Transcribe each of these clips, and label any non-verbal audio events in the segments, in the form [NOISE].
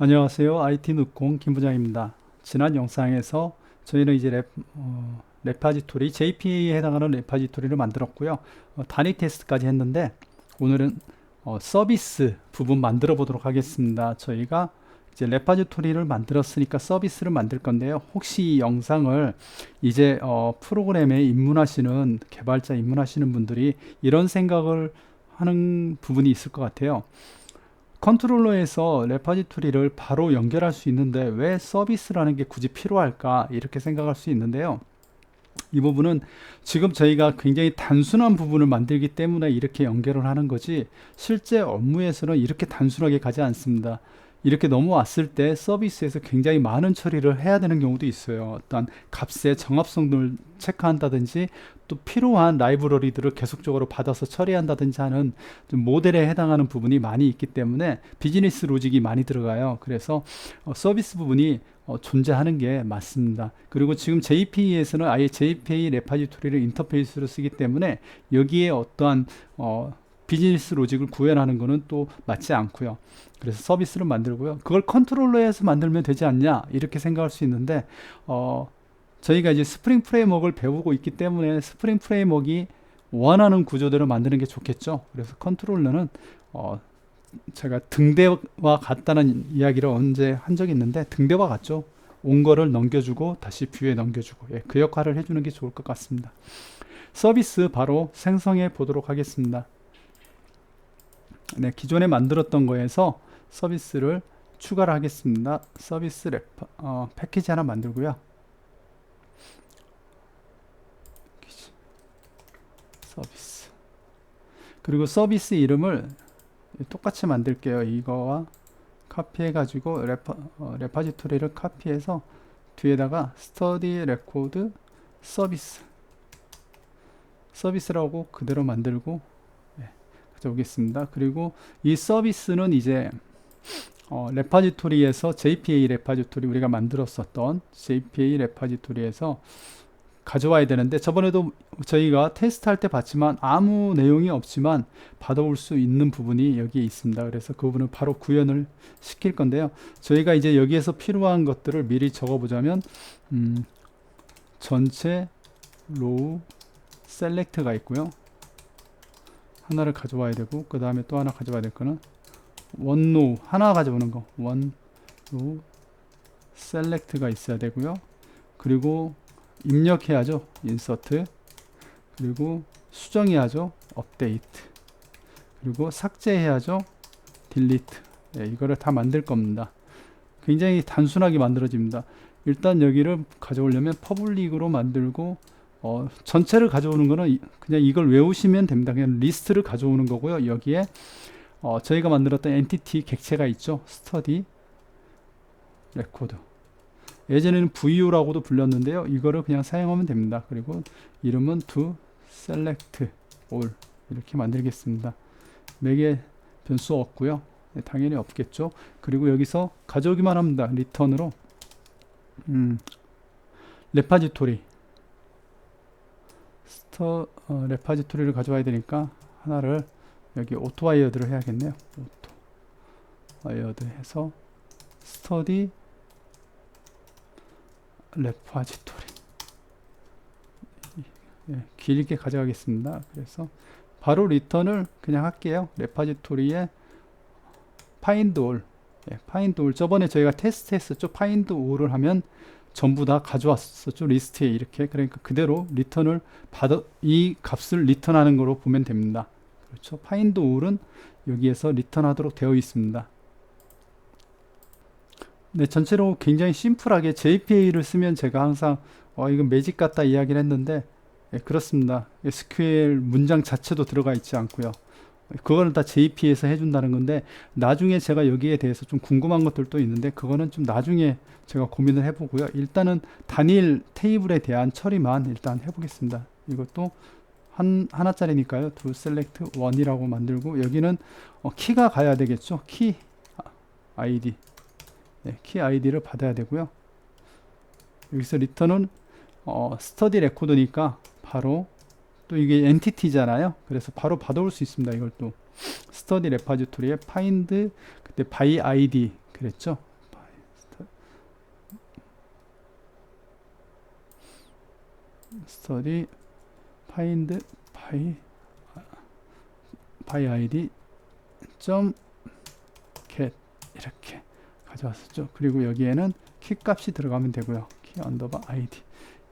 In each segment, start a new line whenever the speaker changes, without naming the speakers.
안녕하세요. IT 눕공 김부장입니다. 지난 영상에서 저희는 이제 랩, 어, 레파지토리, JPA에 해당하는 레파지토리를 만들었고요. 어, 단위 테스트까지 했는데 오늘은 어, 서비스 부분 만들어 보도록 하겠습니다. 저희가 이제 레파지토리를 만들었으니까 서비스를 만들 건데요. 혹시 이 영상을 이제 어, 프로그램에 입문하시는 개발자 입문하시는 분들이 이런 생각을 하는 부분이 있을 것 같아요. 컨트롤러에서 레파지토리를 바로 연결할 수 있는데 왜 서비스라는 게 굳이 필요할까 이렇게 생각할 수 있는데요. 이 부분은 지금 저희가 굉장히 단순한 부분을 만들기 때문에 이렇게 연결을 하는 거지 실제 업무에서는 이렇게 단순하게 가지 않습니다. 이렇게 넘어왔을 때 서비스에서 굉장히 많은 처리를 해야 되는 경우도 있어요. 어떤 값의 정합성을 체크한다든지 또 필요한 라이브러리들을 계속적으로 받아서 처리한다든지 하는 좀 모델에 해당하는 부분이 많이 있기 때문에 비즈니스 로직이 많이 들어가요. 그래서 어, 서비스 부분이 어, 존재하는 게 맞습니다. 그리고 지금 JPE에서는 아예 JPA 레파지토리를 인터페이스로 쓰기 때문에 여기에 어떠한 어, 비즈니스 로직을 구현하는 것은 또 맞지 않고요. 그래서 서비스를 만들고요. 그걸 컨트롤러에서 만들면 되지 않냐 이렇게 생각할 수 있는데 어, 저희가 이제 스프링 프레임워크를 배우고 있기 때문에 스프링 프레임워크가 원하는 구조대로 만드는 게 좋겠죠. 그래서 컨트롤러는 어, 제가 등대와 같다는 이야기를 언제 한 적이 있는데 등대와 같죠. 온 거를 넘겨주고 다시 뷰에 넘겨주고 예, 그 역할을 해주는 게 좋을 것 같습니다. 서비스 바로 생성해 보도록 하겠습니다. 네, 기존에 만들었던 거에서 서비스를 추가를 하겠습니다. 서비스 래퍼, 어, 패키지 하나 만들고요. 서비스. 그리고 서비스 이름을 똑같이 만들게요. 이거와 카피해 가지고 레퍼, 어, 레파지토리를 카피해서 뒤에다가 스터디 레코드 서비스 서비스라고 그대로 만들고 가져오겠습니다. 그리고 이 서비스는 이제 어, 레파지토리에서 JPA 레파지토리 우리가 만들었었던 JPA 레파지토리에서 가져와야 되는데 저번에도 저희가 테스트할 때 봤지만 아무 내용이 없지만 받아올 수 있는 부분이 여기에 있습니다. 그래서 그 부분을 바로 구현을 시킬 건데요. 저희가 이제 여기에서 필요한 것들을 미리 적어보자면 음, 전체 로우 셀렉트가 있고요. 하나를 가져와야 되고 그 다음에 또 하나 가져와야 될 거는 원노 하나 가져오는 거. 원노 셀렉트가 있어야 되고요. 그리고 입력해야죠. 인서트. 그리고 수정해야죠. 업데이트. 그리고 삭제해야죠. 딜리트. 네, 이거를 다 만들 겁니다. 굉장히 단순하게 만들어집니다. 일단 여기를 가져오려면 퍼블릭으로 만들고 어, 전체를 가져오는 거는 그냥 이걸 외우시면 됩니다. 그냥 리스트를 가져오는 거고요. 여기에 어, 저희가 만들었던 엔티티 객체가 있죠. 스터디 레코드. 예전에는 VU라고도 불렸는데요. 이거를 그냥 사용하면 됩니다. 그리고 이름은 to select all 이렇게 만들겠습니다. 매개 변수 없고요. 네, 당연히 없겠죠. 그리고 여기서 가져오기만 합니다. 리턴으로 음, 레파지토리 스터 어, 레파지토리를 가져와야 되니까 하나를 여기 오토 와이어드를 해야겠네요. 오토 와이어드 해서 스터디 레파지토리 예, 길게 가져가겠습니다. 그래서 바로 리턴을 그냥 할게요. 레파지토리에 파인드 올 예, 파인드 올 저번에 저희가 테스트 했었죠. 파인드 올을 하면 전부 다 가져왔었죠 리스트에 이렇게 그러니까 그대로 리턴을 받아 이 값을 리턴하는 거로 보면 됩니다 그렇죠 파인드 올은 여기에서 리턴하도록 되어 있습니다 네 전체로 굉장히 심플하게 JPA를 쓰면 제가 항상 어 이건 매직 같다 이야기를 했는데 예, 그렇습니다 SQL 문장 자체도 들어가 있지 않고요 그거는 다 JP에서 해준다는 건데 나중에 제가 여기에 대해서 좀 궁금한 것들도 있는데 그거는 좀 나중에 제가 고민을 해보고요. 일단은 단일 테이블에 대한 처리만 일단 해보겠습니다. 이것도 한 하나짜리니까요. 두 셀렉트 원이라고 만들고 여기는 어, 키가 가야 되겠죠. 키 아, 아이디 네, 키 아이디를 받아야 되고요. 여기서 리턴은 어, 스터디 레코드니까 바로 또 이게 엔티티잖아요. 그래서 바로 받아올 수 있습니다. 이걸 또 스터디 레파지토리에 파인드 그때 바이 아이디 그랬죠. 스터디 find by by id 점 get 이렇게 가져왔었죠. 그리고 여기에는 키 값이 들어가면 되고요. 키 언더바 아이디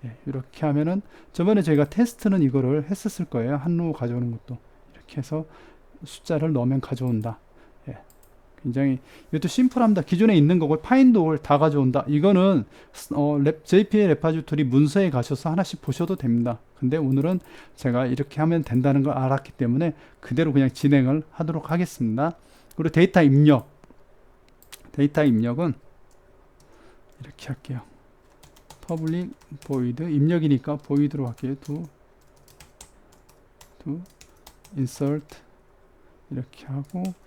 예, 이렇게 하면은 저번에 저희가 테스트는 이거를 했었을 거예요. 한로 가져오는 것도 이렇게 해서 숫자를 넣으면 가져온다. 예, 굉장히 이것도 심플합니다. 기존에 있는 거고 파인드올 다 가져온다. 이거는 어, 랩, JPA 레파지토리 문서에 가셔서 하나씩 보셔도 됩니다. 근데 오늘은 제가 이렇게 하면 된다는 걸 알았기 때문에 그대로 그냥 진행을 하도록 하겠습니다. 그리고 데이터 입력 데이터 입력은 이렇게 할게요. public void 입력이니까 void로 할게요. to to insert 이렇게 하고 어,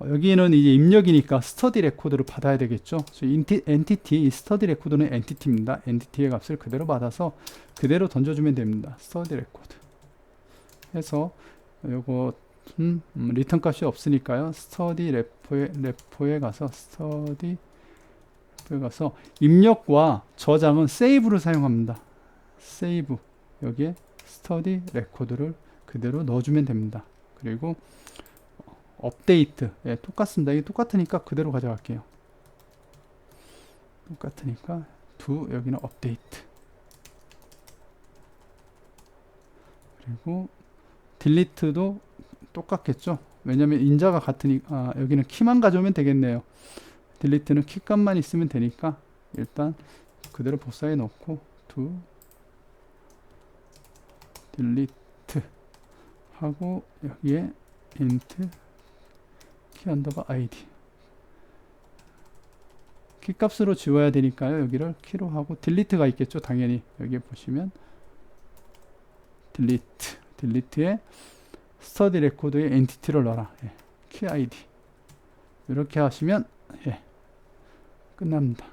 여기는 이제 입력이니까 스터디 레코드를 받아야 되겠죠. 인티, 엔티티, 이 스터디 레코드는 엔티티입니다. 엔티티의 값을 그대로 받아서 그대로 던져주면 됩니다. 스터디 레코드 해서 요거 음, 음, 리턴 값이 없으니까요. 스터디 레포에, 레포에 가서 스터디 레포에 가서 입력과 저장은 세이브를 사용합니다. 세이브 여기에 스터디 레코드를 그대로 넣어주면 됩니다. 그리고 업데이트 예, 똑같습니다. 이게 똑같으니까 그대로 가져갈게요. 똑같으니까 두 여기는 업데이트 그리고 딜리트도 똑같겠죠. 왜냐면 인자가 같으니 아, 여기는 키만 가져오면 되겠네요. 딜리트는 키 값만 있으면 되니까 일단 그대로 복사해 놓고 두 딜리트 하고 여기에 int 키 언더바 아이디 키 값으로 지워야 되니까요 여기를 키로 하고 딜리트가 있겠죠 당연히 여기에 보시면 딜리트 딜리트에 스터디 레코드에 엔티티를 넣어라 예. 키 아이디 이렇게 하시면 예. 끝납니다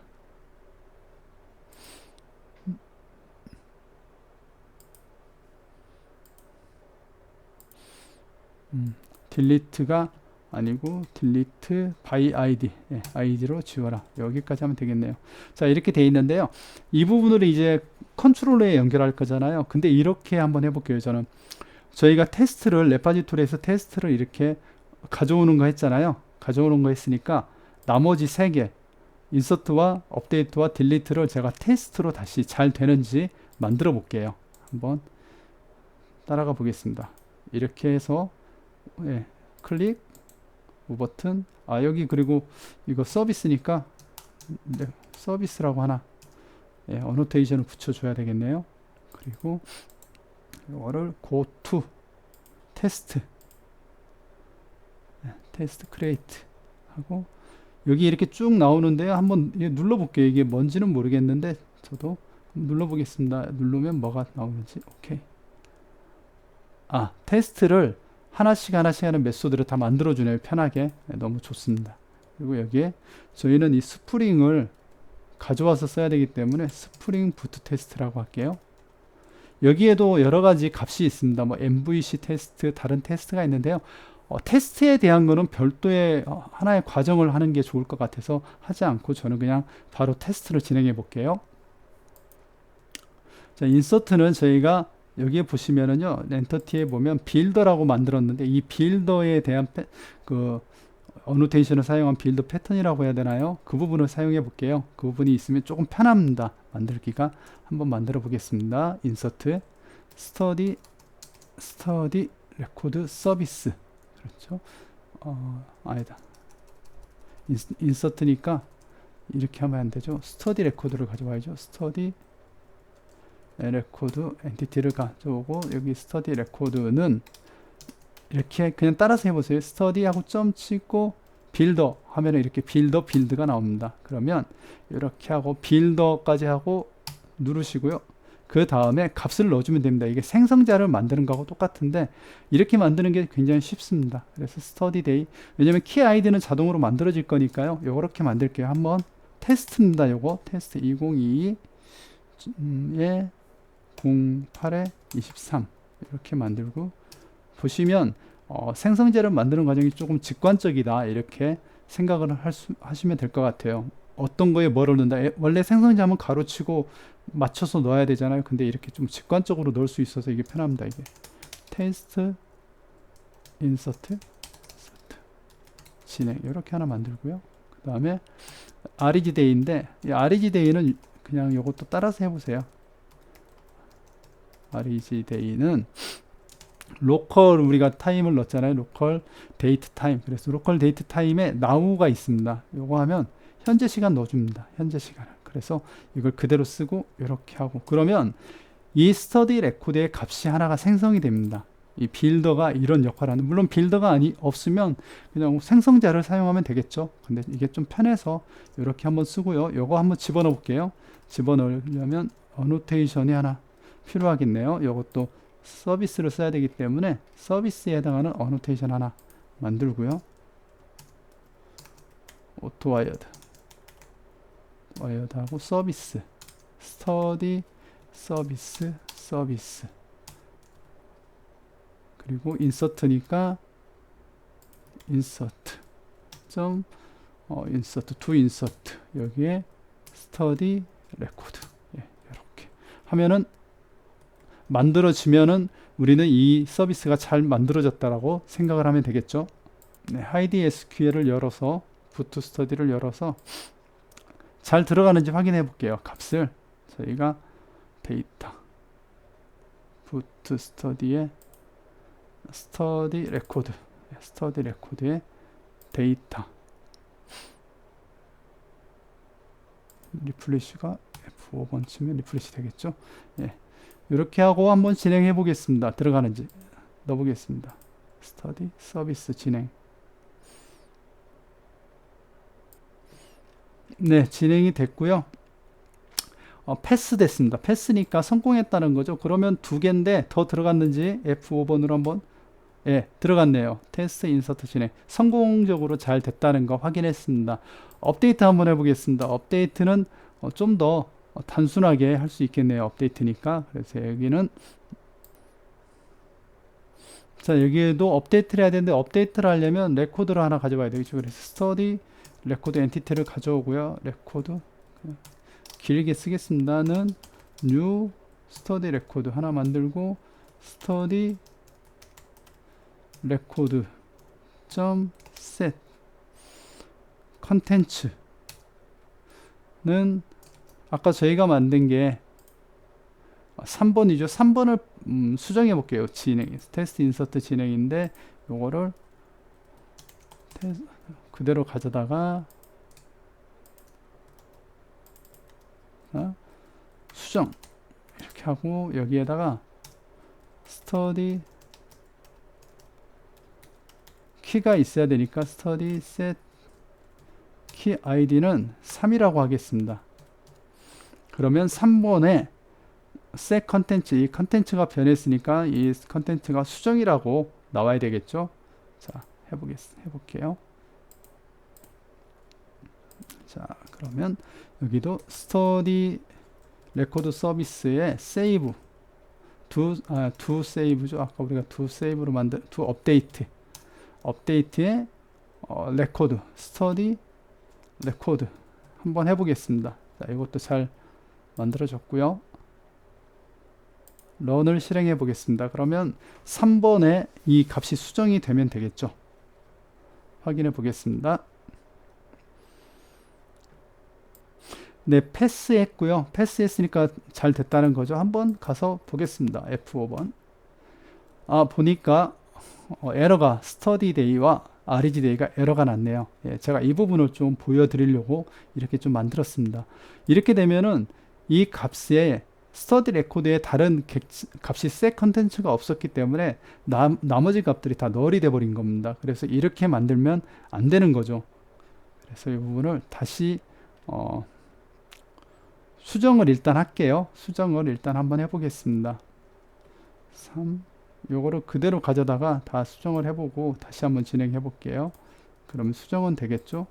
음, 딜리트가 아니고 딜리트 바이 아이디 예, 아이디로 지워라. 여기까지 하면 되겠네요. 자 이렇게 돼 있는데요. 이 부분을 이제 컨트롤러에 연결할 거잖아요. 근데 이렇게 한번 해볼게요 저는. 저희가 테스트를 레파지토리에서 테스트를 이렇게 가져오는 거 했잖아요. 가져오는 거 했으니까 나머지 세개 인서트와 업데이트와 딜리트를 제가 테스트로 다시 잘 되는지 만들어 볼게요. 한번 따라가 보겠습니다. 이렇게 해서 예, 클릭 우 버튼. 아 여기 그리고 이거 서비스니까 네, 서비스라고 하나? 예, 어노테이션을 붙여줘야 되겠네요. 그리고 이거를 go 테스트 예, 테스트 크레이트 하고 여기 이렇게 쭉 나오는데요. 한번 눌러 볼게요. 이게 뭔지는 모르겠는데 저도 눌러 보겠습니다. 누르면 뭐가 나오는지. 오케이. 아 테스트를 하나씩 하나씩 하는 메소드를 다 만들어주네요. 편하게. 네, 너무 좋습니다. 그리고 여기에 저희는 이 스프링을 가져와서 써야 되기 때문에 스프링 부트 테스트라고 할게요. 여기에도 여러 가지 값이 있습니다. 뭐 MVC 테스트, 다른 테스트가 있는데요. 어, 테스트에 대한 거는 별도의 어, 하나의 과정을 하는 게 좋을 것 같아서 하지 않고 저는 그냥 바로 테스트를 진행해 볼게요. 자, 인서트는 저희가 여기에 보시면은요 엔터티에 보면 빌더라고 만들었는데 이 빌더에 대한 패, 그 어노테이션을 사용한 빌더 패턴이라고 해야 되나요? 그 부분을 사용해 볼게요. 그 부분이 있으면 조금 편합니다. 만들기가 한번 만들어 보겠습니다. 인서트 스터디 스터디 레코드 서비스 그렇죠? 어, 아니다. 인서트니까 이렇게 하면 안 되죠. 스터디 레코드를 가져와야죠. 스터디 레코드 엔티티를 가져오고 여기 스터디 레코드는 이렇게 그냥 따라서 해보세요. 스터디하고 점 찍고 빌더 하면 이렇게 빌더 빌드가 나옵니다. 그러면 이렇게 하고 빌더까지 하고 누르시고요. 그 다음에 값을 넣어주면 됩니다. 이게 생성자를 만드는 거하고 똑같은데 이렇게 만드는 게 굉장히 쉽습니다. 그래서 스터디 데이 왜냐면 키 아이디는 자동으로 만들어질 거니까요. 요렇게 만들게요. 한번 테스트입니다. 요거 테스트 2022에 08에 23 이렇게 만들고 보시면 어, 생성제를 만드는 과정이 조금 직관적이다 이렇게 생각을 할 수, 하시면 될 것 같아요. 어떤 거에 뭐를 넣는다. 에- 원래 생성자면 가로치고 맞춰서 넣어야 되잖아요. 근데 이렇게 좀 직관적으로 넣을 수 있어서 이게 편합니다. 이게 테스트 인서트 인서트 진행 이렇게 하나 만들고요. 그 다음에 REGDay인데 이 REGDay는 그냥 이것도 따라서 해보세요. REGDay는 로컬 우리가 타임을 넣었잖아요. 로컬 데이트 타임. 그래서 로컬 데이트 타임에 now가 있습니다. 요거 하면 현재 시간 넣어줍니다. 현재 시간을. 그래서 이걸 그대로 쓰고 이렇게 하고 그러면 이 스터디 레코드의 값이 하나가 생성이 됩니다. 이 빌더가 이런 역할을 하는 물론 빌더가 아니 없으면 그냥 생성자를 사용하면 되겠죠. 근데 이게 좀 편해서 이렇게 한번 쓰고요. 요거 한번 집어넣어 볼게요. 집어넣으려면 어노테이션이 하나 필요하겠네요. 요것도 서비스를 써야 되기 때문에 서비스에 해당하는 어노테이션 하나 만들고요. 오토 와이어드 와이어드하고 서비스 스터디 서비스 서비스. 그리고 인서트니까 인서트 점 어, 인서트 투 인서트 여기에 스터디 레코드 예, 이렇게. 하면은 만들어지면은 우리는 이 서비스가 잘 만들어졌다라고 생각을 하면 되겠죠. 네, 하이디 SQL을 열어서 부트 스터디를 열어서 잘 들어가는지 확인해 볼게요. 값을 저희가 데이터 부트 스터디에 스터디 레코드 스터디 레코드의 데이터 리플리시가 F5번 치면 리플리시 되겠죠. 예. 이렇게 하고 한번 진행해 보겠습니다. 들어가는지 넣어 보겠습니다. 스터디 서비스 진행. 네, 진행이 됐고요. 어, 패스 됐습니다. 패스니까 성공했다는 거죠. 그러면 두 개인데 더 들어갔는지 F5번으로 한번 예, 들어갔네요. 테스트 인서트 진행. 성공적으로 잘 됐다는 거 확인했습니다. 업데이트 한번 해보겠습니다. 업데이트는 어, 좀더 단순하게 할 수 있겠네요. 업데이트니까. 그래서 여기는 자 여기에도 업데이트를 해야 되는데 업데이트를 하려면 레코드를 하나 가져와야 되겠죠. 그래서 스터디 레코드 엔티티를 가져오고요. 레코드 길게 쓰겠습니다는 new 스터디 레코드 하나 만들고 스터디 레코드 점 set 컨텐츠는 아까 저희가 만든 게 3번이죠. 3번을 음, 수정해 볼게요. 진행 테스트 인서트 진행인데 요거를 그대로 가져다가 어? 수정 이렇게 하고 여기에다가 스터디 키가 있어야 되니까 스터디 셋 키 아이디는 3이라고 하겠습니다. 그러면 3번에 셋 컨텐츠 이 컨텐츠가 변했으니까 이 컨텐츠가 수정이라고 나와야 되겠죠. 자, 해보겠 해볼게요. 자, 그러면 여기도 스터디 레코드 서비스에 세이브 두, 아, 두 세이브죠. 아까 우리가 두 세이브로 만든 두 업데이트 업데이트에 어, 레코드 스터디 레코드 한번 해보겠습니다. 자, 이것도 잘 만들어졌고요. 런을 실행해 보겠습니다. 그러면 3번에 이 값이 수정이 되면 되겠죠. 확인해 보겠습니다. 네, 패스했고요. 패스했으니까 잘 됐다는 거죠. 한번 가서 보겠습니다. F5번. 아, 보니까 어, 에러가 스터디 데이와 REG 데이가 에러가 났네요. 예, 제가 이 부분을 좀 보여드리려고 이렇게 좀 만들었습니다. 이렇게 되면은 이 값에 스터디 레코드에 다른 객, 값이 셋 컨텐츠가 없었기 때문에 나, 나머지 값들이 다 널이 돼 버린 겁니다. 그래서 이렇게 만들면 안 되는 거죠. 그래서 이 부분을 다시 어, 수정을 일단 할게요. 수정을 일단 한번 해보겠습니다. 3 요거를 그대로 가져다가 다 수정을 해보고 다시 한번 진행해 볼게요. 그럼 수정은 되겠죠?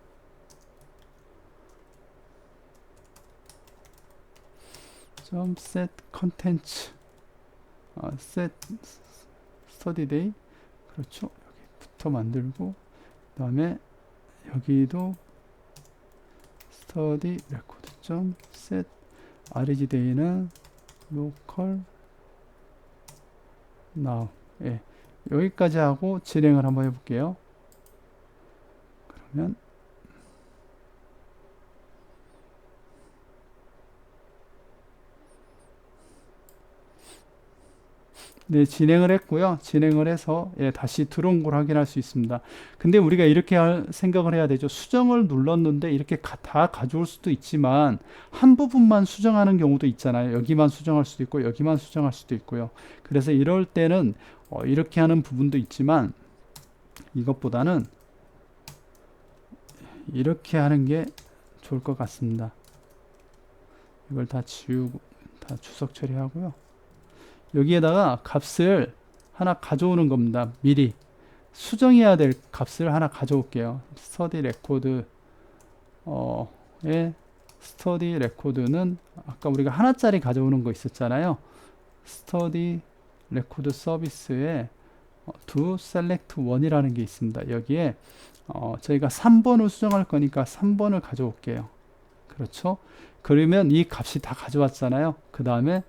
점 set 컨텐츠 study day. 그렇죠? 여기부터 만들고 그 다음에 여기도 study record 점 set rg day는 local now. 예, 여기까지 하고 진행을 한번 해볼게요. 그러면 네, 진행을 했고요. 진행을 해서 예, 다시 들어온 걸 확인할 수 있습니다. 근데 우리가 이렇게 할 생각을 해야 되죠. 수정을 눌렀는데 이렇게 가, 다 가져올 수도 있지만 한 부분만 수정하는 경우도 있잖아요. 여기만 수정할 수도 있고 여기만 수정할 수도 있고요. 그래서 이럴 때는 어, 이렇게 하는 부분도 있지만 이것보다는 이렇게 하는 게 좋을 것 같습니다. 이걸 다 지우고 다 주석 처리하고요. 여기에다가 값을 하나 가져오는 겁니다. 미리 수정해야 될 값을 하나 가져올게요. 스터디 레코드 어의 스터디 레코드는 아까 우리가 하나짜리 가져오는 거 있었잖아요. 스터디 레코드 서비스에 두 셀렉트 원이라는 게 있습니다. 여기에 어, 저희가 3번을 수정할 거니까 3번을 가져올게요. 그렇죠? 그러면 이 값이 다 가져왔잖아요. 그 다음에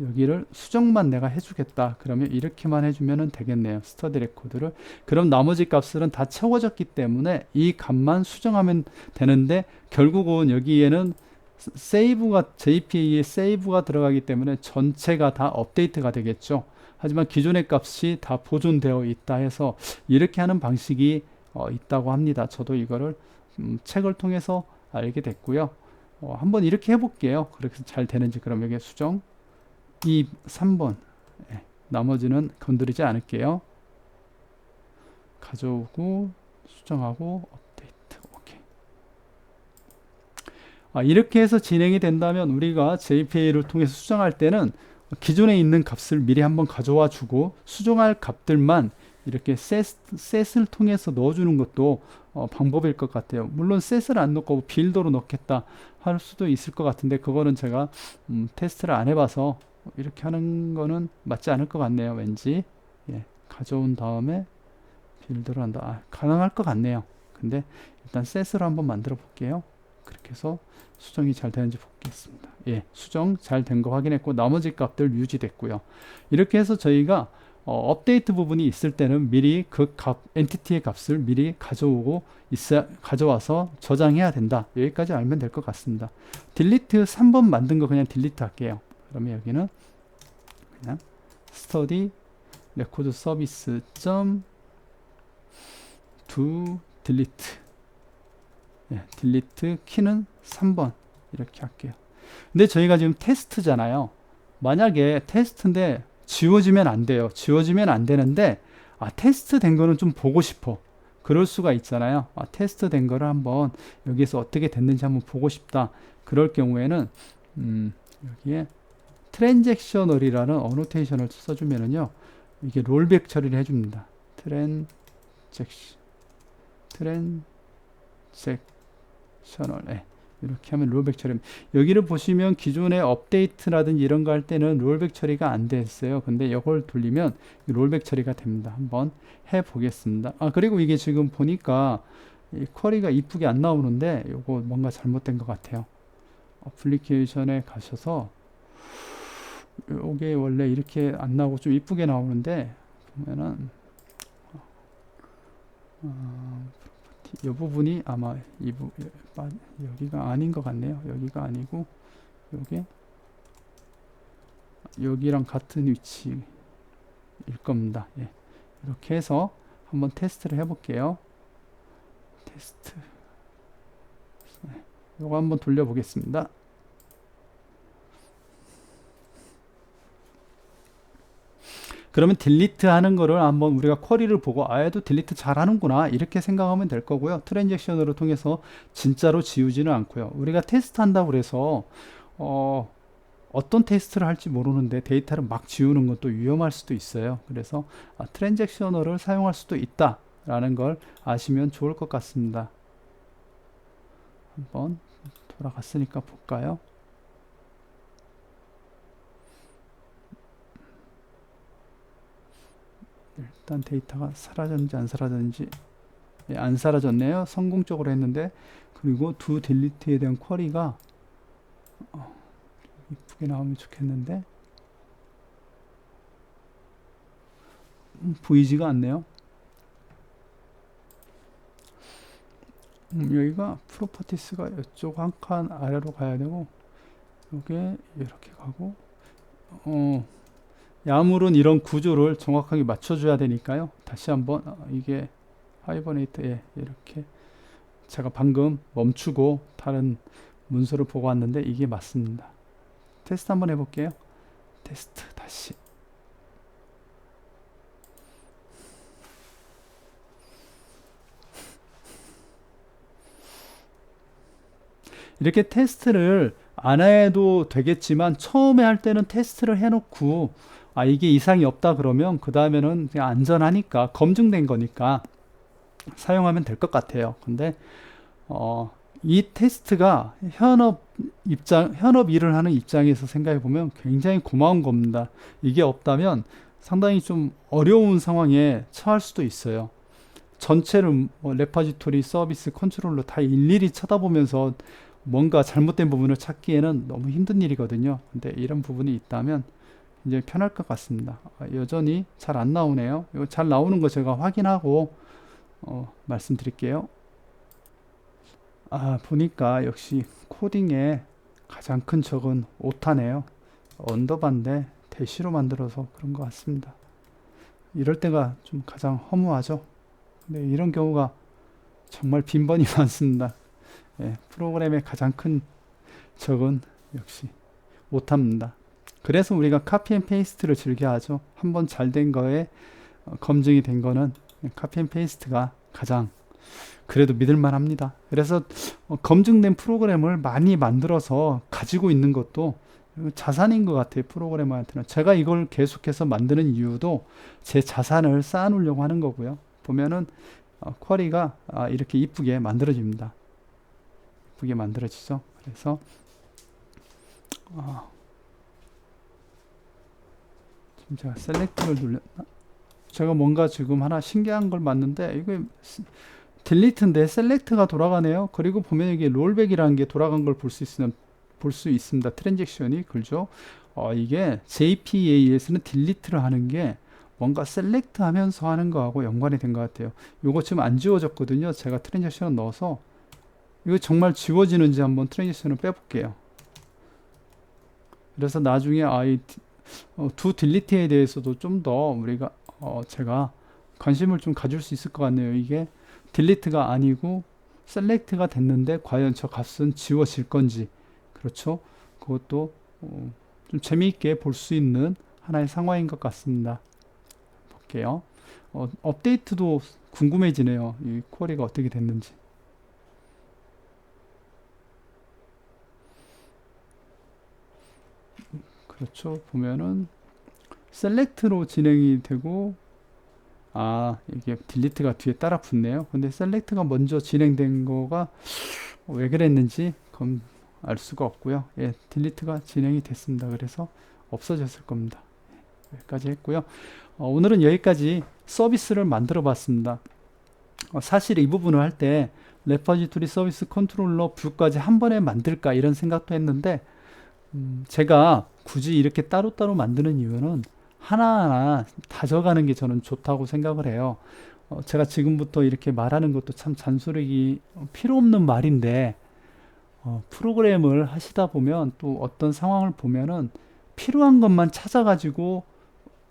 여기를 수정만 내가 해주겠다. 그러면 이렇게만 해주면 되겠네요. 스터디 레코드를. 그럼 나머지 값들은 다 채워졌기 때문에 이 값만 수정하면 되는데 결국은 여기에는 세이브가 JPE에 세이브가 들어가기 때문에 전체가 다 업데이트가 되겠죠. 하지만 기존의 값이 다 보존되어 있다 해서 이렇게 하는 방식이 어, 있다고 합니다. 저도 이거를 음, 책을 통해서 알게 됐고요. 어, 한번 이렇게 해볼게요. 그렇게 잘 되는지 그럼 여기 수정 2, 3번 예, 나머지는 건드리지 않을게요. 가져오고 수정하고 업데이트 오케이. 아, 이렇게 해서 진행이 된다면 우리가 JPA를 통해서 수정할 때는 기존에 있는 값을 미리 한번 가져와 주고 수정할 값들만 이렇게 셋, 셋을 통해서 넣어주는 것도 어, 방법일 것 같아요. 물론 셋을 안 넣고 빌더로 넣겠다 할 수도 있을 것 같은데 그거는 제가 음, 테스트를 안 해봐서 이렇게 하는 거는 맞지 않을 것 같네요. 왠지 예, 가져온 다음에 빌드를 한다. 아, 가능할 것 같네요. 근데 일단 셋으로 한번 만들어 볼게요. 그렇게 해서 수정이 잘 되는지 보겠습니다. 예, 수정 잘 된 거 확인했고 나머지 값들 유지됐고요. 이렇게 해서 저희가 어, 업데이트 부분이 있을 때는 미리 그 값, 엔티티의 값을 미리 가져오고 있어 가져와서 저장해야 된다. 여기까지 알면 될 것 같습니다. 딜리트 3번 만든 거 그냥 딜리트 할게요. 그러면 여기는 그냥 study record 점 to delete 예, delete 키는 3번 이렇게 할게요. 근데 저희가 지금 테스트잖아요. 만약에 테스트인데 지워지면 안 돼요. 지워지면 안 되는데 아 테스트 된 거는 좀 보고 싶어. 그럴 수가 있잖아요. 아, 테스트 된 거를 한번 여기서 어떻게 됐는지 한번 보고 싶다. 그럴 경우에는 음, 여기에 트랜잭셔널이라는 어노테이션을 써주면은요 이게 롤백 처리를 해줍니다. 트랜잭션 트랜잭셔널. 네. 이렇게 하면 롤백 처리. 여기를 보시면 기존의 업데이트라든지 이런 거 할 때는 롤백 처리가 안 됐어요. 근데 이걸 돌리면 롤백 처리가 됩니다. 한번 해 보겠습니다. 아 그리고 이게 지금 보니까 이 쿼리가 이쁘게 안 나오는데 이거 뭔가 잘못된 것 같아요. 어플리케이션에 가셔서 요게 원래 이렇게 안 나오고 좀 이쁘게 나오는데 보면은 어, 이 부분이 아마 이 부, 여기가 아닌 것 같네요. 여기가 아니고 요게 여기랑 같은 위치일 겁니다. 예. 이렇게 해서 한번 테스트를 해볼게요. 테스트. 네. 요거 한번 돌려보겠습니다. 그러면 딜리트 하는 거를 한번 우리가 쿼리를 보고 아 얘도 딜리트 잘 하는구나 이렇게 생각하면 될 거고요. 트랜잭션으로 통해서 진짜로 지우지는 않고요. 우리가 테스트 한다고 그래서 어 어떤 테스트를 할지 모르는데 데이터를 막 지우는 것도 위험할 수도 있어요. 그래서 아, 트랜잭셔너를 사용할 수도 있다 라는 걸 아시면 좋을 것 같습니다. 한번 돌아갔으니까 볼까요 일단 데이터가 사라졌는지 안 사라졌는지 예, 안 사라졌네요. 성공적으로 했는데 그리고 두 딜리트에 대한 쿼리가 어, 이쁘게 나오면 좋겠는데 음, 보이지가 않네요. 음, 여기가 프로퍼티스가 이쪽 한 칸 아래로 가야 되고 요게 이렇게 가고 어 야물은 이런 구조를 정확하게 맞춰줘야 되니까요. 다시 한번 어, 이게 하이버네이트에 이렇게 제가 방금 멈추고 다른 문서를 보고 왔는데 이게 맞습니다. 테스트 한번 해볼게요. 테스트 다시. 이렇게 테스트를 안 해도 되겠지만 처음에 할 때는 테스트를 해놓고 아 이게 이상이 없다 그러면 그 다음에는 안전하니까 검증된 거니까 사용하면 될 것 같아요. 근데 어, 이 테스트가 현업 입장 현업 일을 하는 입장에서 생각해 보면 굉장히 고마운 겁니다. 이게 없다면 상당히 좀 어려운 상황에 처할 수도 있어요. 전체를 뭐 레파지토리 서비스 컨트롤러 다 일일이 쳐다보면서 뭔가 잘못된 부분을 찾기에는 너무 힘든 일이거든요. 근데 이런 부분이 있다면 굉장히 편할 것 같습니다. 아, 여전히 잘 안 나오네요. 이거 잘 나오는 거 제가 확인하고 어, 말씀드릴게요. 아, 보니까 역시 코딩에 가장 큰 적은 오타네요. 언더반데 대시로 만들어서 그런 것 같습니다. 이럴 때가 좀 가장 허무하죠. 근데 이런 경우가 정말 빈번히 [LAUGHS] 많습니다. 예, 프로그램의 가장 큰 적은 역시 오타입니다. 그래서 우리가 카피 앤 페이스트를 즐겨 하죠. 한번 잘 된 거에 어, 검증이 된 거는 카피 앤 페이스트가 가장 그래도 믿을만 합니다. 그래서 어, 검증된 프로그램을 많이 만들어서 가지고 있는 것도 자산인 것 같아요. 프로그래머한테는. 제가 이걸 계속해서 만드는 이유도 제 자산을 쌓아놓으려고 하는 거고요. 보면은 어, 쿼리가 아, 이렇게 이쁘게 만들어집니다. 이쁘게 만들어지죠. 그래서 어, 제가 셀렉트를 눌렸나? 제가 뭔가 지금 하나 신기한 걸 맞는데 이게 딜리트인데 셀렉트가 돌아가네요. 그리고 보면 이게 롤백이라는 게 돌아간 걸 볼 수 있으면 볼 수 있습니다. 트랜잭션이 그죠? 어, 이게 JPA에서는 딜리트를 하는 게 뭔가 셀렉트 하면서 하는 거하고 연관이 된 것 같아요. 이거 지금 안 지워졌거든요. 제가 트랜잭션을 넣어서 이거 정말 지워지는지 한번 트랜지션을 빼볼게요. 그래서 나중에 아이 어, 두 딜리트에 대해서도 좀 더 우리가 어, 제가 관심을 좀 가질 수 있을 것 같네요. 이게 딜리트가 아니고 셀렉트가 됐는데 과연 저 값은 지워질 건지 그렇죠? 그것도 어, 좀 재미있게 볼 수 있는 하나의 상황인 것 같습니다. 볼게요. 어, 업데이트도 궁금해지네요. 이 쿼리가 어떻게 됐는지. 그렇죠. 보면은 셀렉트로 진행이 되고 아 이게 딜리트가 뒤에 따라 붙네요. 근데 셀렉트가 먼저 진행된 거가 왜 그랬는지 그건 알 수가 없고요. 예, 딜리트가 진행이 됐습니다. 그래서 없어졌을 겁니다. 여기까지 했고요. 어, 오늘은 여기까지 서비스를 만들어 봤습니다. 어, 사실 이 부분을 할 때 레퍼지토리 서비스 컨트롤러 뷰까지 한 번에 만들까 이런 생각도 했는데 음, 제가 굳이 이렇게 따로따로 만드는 이유는 하나하나 다져가는 게 저는 좋다고 생각을 해요. 어, 제가 지금부터 이렇게 말하는 것도 참 잔소리기 필요 없는 말인데 어, 프로그램을 하시다 보면 또 어떤 상황을 보면은 필요한 것만 찾아가지고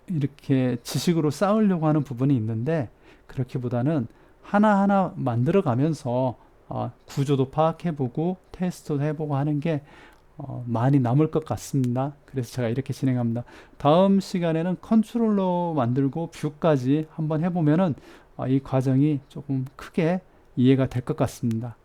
이렇게 지식으로 쌓으려고 하는 부분이 있는데 그렇기보다는 하나하나 만들어 가면서 어, 구조도 파악해보고 테스트도 해보고 하는 게 어, 많이 남을 것 같습니다. 그래서 제가 이렇게 진행합니다. 다음 시간에는 컨트롤러 만들고 뷰까지 한번 해보면은 어, 이 과정이 조금 크게 이해가 될 것 같습니다.